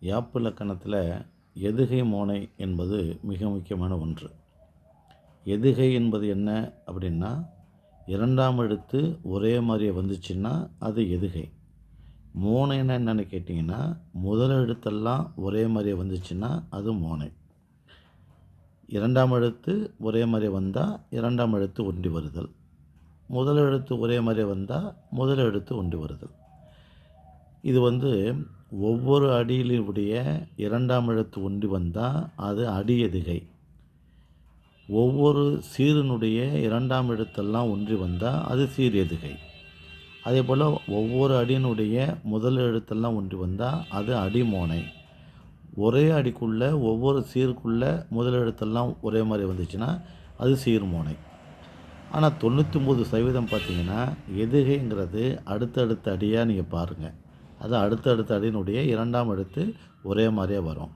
யாப்பு இலக்கணத்தில் எதுகை மோனை என்பது மிக முக்கியமான ஒன்று. எதுகை என்பது என்ன அப்படின்னா இரண்டாம் எழுத்து ஒரே மாதிரியே வந்துச்சுன்னா அது எதுகை. மோனைன்னா என்னென்னு கேட்டிங்கன்னா முதல் எழுத்தெல்லாம் ஒரே மாதிரியே வந்துச்சுன்னா அது மோனை. இரண்டாம் எழுத்து ஒரே மாதிரி வந்தால் இரண்டாம் எழுத்து ஒன்றி வருதல். முதல் எழுத்து ஒரே மாதிரி வந்தால் முதல் எழுத்து ஒன்றி வருதல். இது வந்து ஒவ்வொரு அடியிலுடைய இரண்டாம் எழுத்து ஒன்றி வந்தால் அது அடி எதுகை. ஒவ்வொரு சீரனுடைய இரண்டாம் எழுத்தெல்லாம் ஒன்றி வந்தால் அது சீரியதுகை அதே போல் ஒவ்வொரு அடியினுடைய முதல் எழுத்தெல்லாம் ஒன்றி வந்தால் அது அடிமோனை ஒரே அடிக்குள்ளே ஒவ்வொரு சீருக்குள்ளே முதல் எழுத்தெல்லாம் ஒரே மாதிரி வந்துச்சுன்னா அது சீர்மோனை ஆனால் தொண்ணூற்றி ஒம்பது சதவீதம் பார்த்தீங்கன்னா எதுகைங்கிறது அடுத்தடுத்த அடியாக நீங்கள் பாருங்கள் அது அடுத்தடுத்த அடியினுடைய இரண்டாம் எழுத்து ஒரே மாதிரியே வரும்.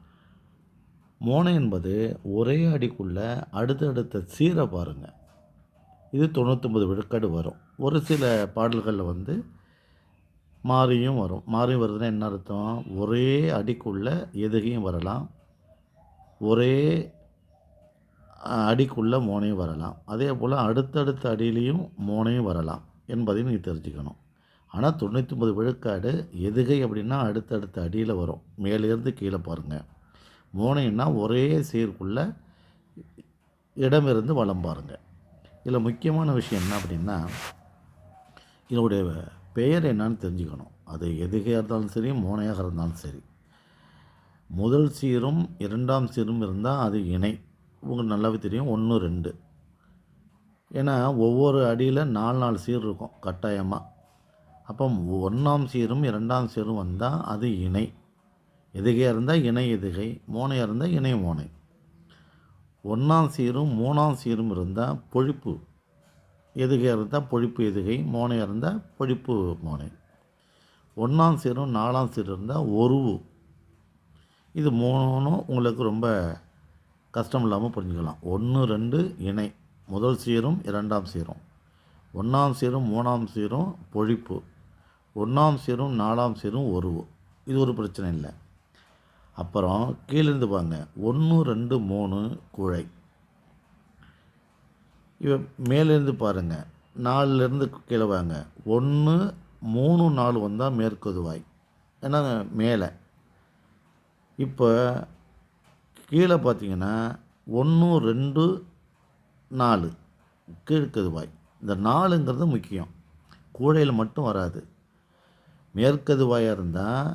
மோனை என்பது ஒரே அடிக்குள்ளே அடுத்தடுத்த சீரை பாருங்கள் இது தொண்ணூற்றொம்பது விழுக்காடு வரும். ஒரு சில பாடல்களில் வந்து மாறியும் வரும். மாறி வருதுன்னா என்ன அர்த்தம்? ஒரே அடிக்குள்ளே எதுகையும் வரலாம். ஒரே அடிக்குள்ளே மோனையும் வரலாம். அதே போல் அடுத்தடுத்த அடியிலையும் மோனையும் வரலாம் என்பதையும் நீங்கள் தெரிஞ்சுக்கணும். ஆனால் தொண்ணூற்றி ஒன்பது விழுக்காடு எதுகை அப்படின்னா அடுத்தடுத்த அடியில் வரும். மேலேருந்து கீழே பாருங்கள் மோனைன்னா ஒரே சீர்க்குள்ளே இடமிருந்து வளம் பாருங்கள் இதில் முக்கியமான விஷயம் என்ன அப்படின்னா இதனுடைய பெயர் என்னன்னு தெரிஞ்சுக்கணும். அது எதுகையாக இருந்தாலும் சரி மோனையாக இருந்தாலும் சரி. முதல் சீரும் இரண்டாம் சீரும் இருந்தால் அது இணை. உங்களுக்கு நல்லாவே தெரியும். ஒன்று ரெண்டு. ஏன்னா ஒவ்வொரு அடியில் நாலு நாலு சீர் இருக்கும். கட்டாயமாக அப்போ ஒன்றாம் சீரும் இரண்டாம் சீரும் வந்தால் அது இணை. எதுகையாக இருந்தால் இணை எதுகை மோனையாக இருந்தால் இணை மோனை. ஒன்றாம் சீரும் மூணாம் சீரும் இருந்தால் பொழிப்பு. எதுகையாக இருந்தால் பொழிப்பு எதுகை மோனையாக இருந்தால் பொழிப்பு மோனை. ஒன்றாம் சீரும் நாலாம் சீரும் இருந்தால் ஒருவு. இது மூணும் உங்களுக்கு ரொம்ப கஷ்டம் இல்லாமல் புரிஞ்சுக்கலாம். ஒன்று ரெண்டு இணை. முதல் சீரும் இரண்டாம் சீரும். ஒன்றாம் சீரும் மூணாம் சீரும் பொழிப்பு. ஒன்றாம் சீரும் நாலாம் சீரும் ஒரு இது ஒரு பிரச்சனை இல்லை. அப்புறம் கீழேருந்து பாருங்க. ஒன்று ரெண்டு மூணு குழை. இவ மேலேருந்து பாருங்கள் நாலுலேருந்து கீழே வாங்க. ஒன்று மூணு நாலு வந்தால் மேற்கொதுவாய். ஏன்னா மேலே. இப்போ கீழே பார்த்தீங்கன்னா ஒன்று ரெண்டு நாலு கீழ்க்கதுவாய் இந்த நாலுங்கிறது முக்கியம். கூழையில் மட்டும் வராது. மேற்கதுவாயாக இருந்தால்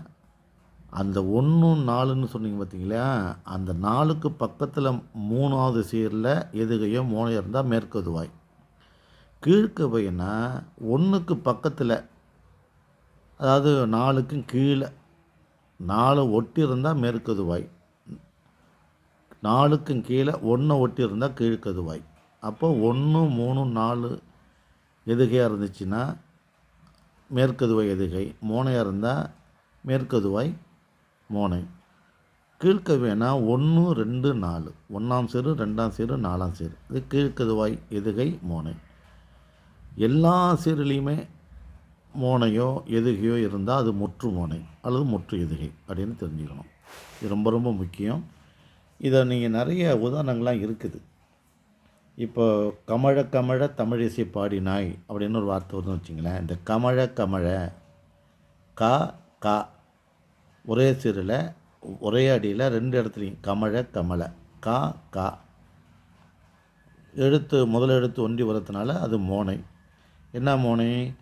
அந்த ஒன்று நாலுன்னு சொன்னீங்க பார்த்தீங்களா அந்த நாலுக்கு பக்கத்தில் மூணாவது சீரில் எதுகையோ மூணையோ இருந்தால் மேற்கதுவாய். கீழ்க்கவைன்னா ஒன்றுக்கு பக்கத்தில் அதாவது நாலுக்கும் கீழே நாலு ஒட்டி இருந்தால் மேற்கதுவாய். நாலுக்கும் கீழே ஒன்றை ஒட்டி இருந்தால் கீழ்க்கதுவாய். அப்போ ஒன்று மூணு நாலு எதுகையாக இருந்துச்சுன்னா மேற்கதுவாய் எதுகை? மோனையாக இருந்தால் மேற்கதுவாய் மோனை. கீழ்க்கவைனா ஒன்று ரெண்டு நாலு. ஒன்றாம் சீரு ரெண்டாம் சீரு நாலாம் சேரு. இது கீழ்க்கதுவாய் எதுகை? மோனை. எல்லா சீருலேயுமே மோனையோ எதுகையோ இருந்தால் அது முற்று மோனை அல்லது முற்று எதுகை அப்படின்னு தெரிஞ்சுக்கணும். இது ரொம்ப ரொம்ப முக்கியம். இதை நீங்கள் நிறைய உதாரணங்கள்லாம் இருக்குது. இப்போ கமழ கமழ தமிழிசை பாடினாய் அப்படின்னு ஒரு வார்த்தை வருதுன்னு வச்சிங்களேன். இந்த கமழ கமழ கா கா ஒரே சீரில் ஒரே அடியில் ரெண்டு இடத்துலையும் கமழ கமல கா கா. எழுத்து முதல் எழுத்து ஒன்றி வரதுனால அது மோனை. என்ன மோனை?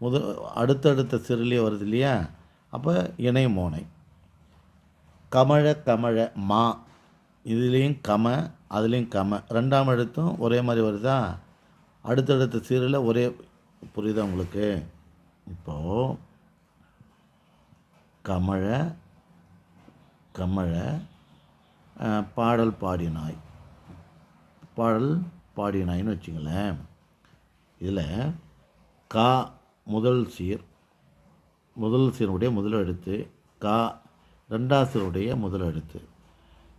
முத அடுத்தடுத்த சிறுலேயே வருது இல்லையா? அப்போ இணை மோனை. கமழ கமழ மா இதுலேயும் கம அதுலேயும் கம. ரெண்டாம் எழுத்தும் ஒரே மாதிரி வருதா? அடுத்தடுத்த சீரில் ஒரே புரியுதா உங்களுக்கு? இப்போது கமழ கமழ பாடல் பாடினாய். பாடல் பாடினாய்னு வச்சுங்களேன். இதில் கா முதல் சீர் முதல் சீருடைய முதல் எழுத்து கா ரெண்டாம் சீருடைய முதல் எழுத்து.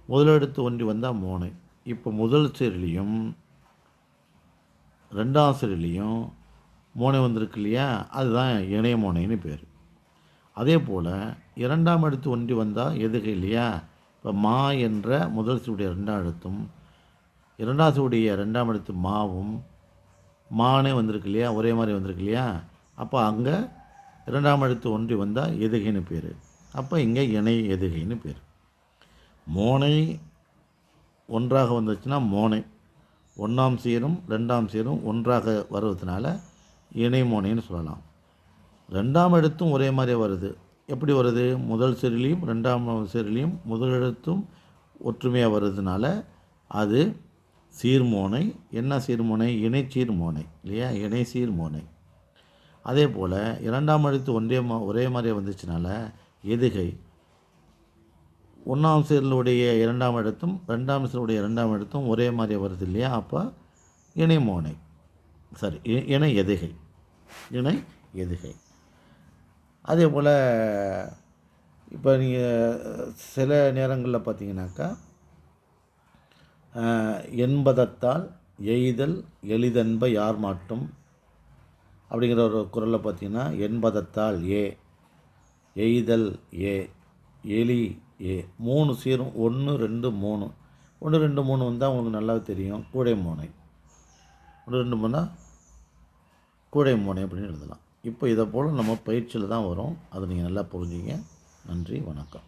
முதலெடுத்து ஒன்றி வந்தால் மூணு இப்போ முதல் சீரிலையும் ரெண்டாம் சீரிலையும் மோனை வந்திருக்கு இல்லையா? அதுதான் இணைய மோனைன்னு பேர். அதே போல் இரண்டாம் எழுத்து ஒன்றி வந்தால் எதுகை இல்லையா? இப்போ மா என்ற முதல் சுடைய ரெண்டாம் எழுத்தும் இரண்டாம் சுடைய ரெண்டாம் எழுத்து மாவும் மானே வந்திருக்கு இல்லையா? ஒரே மாதிரி வந்திருக்கு இல்லையா? அப்போ அங்கே இரண்டாம் எழுத்து ஒன்றி வந்தால் எதுகைன்னு பேர். அப்போ இங்கே இணை எதுகைன்னு பேர். மோனை ஒன்றாக வந்துச்சுன்னா மோனை. ஒன்றாம் சீரும் ரெண்டாம் சீரும் ஒன்றாக வருவதனால இணை மோனைன்னு சொல்லலாம். ரெண்டாம் எழுத்தும் ஒரே மாதிரியே வருது. எப்படி வருது? முதல் சீரிலையும் ரெண்டாம் சீரிலையும் முதல் எழுத்தும் ஒற்றுமையாக வருதுனால அது சீர்மோனை என்ன சீர்மோனை இணை சீர்மோனை இல்லையா? இணை சீர்மோனை அதே போல் இரண்டாம் எழுத்து ஒன்றே மா ஒரே மாதிரியே வந்துச்சுனால எதுகை? ஒன்றாம் சீரலுடைய இரண்டாம் இடத்தும் ரெண்டாம் சீரலுடைய இரண்டாம் இடத்தும் ஒரே மாதிரி வருது இல்லையா? அப்போ இணை மோனை. சரி இ- இணை எதுகை. இணை எதுகை. அதே போல் இப்போ நீங்கள் சில நேரங்களில் பார்த்தீங்கன்னாக்கா எண்பதத்தால் என்பதத்தால் எய்தல் எளிதென்ப யார் மாட்டும்? அப்படிங்கிற ஒரு குரலில் பார்த்தீங்கன்னா என்பதத்தால் ஏ எய்தல் ஏ எலி ஏ மூணு சீரும் ஒன்று ரெண்டு மூணு. ஒன்று ரெண்டு மூணு வந்தால் உங்களுக்கு நல்லா தெரியும். கூடை மூனை. ஒன்று ரெண்டு மூணா கூடை மூனை அப்படின்னு எழுதலாம். இப்போ இதை போல் நம்ம பயிற்சியில் தான் வரும். அதை நீங்கள் நல்லா புரிஞ்சுங்க நன்றி வணக்கம்.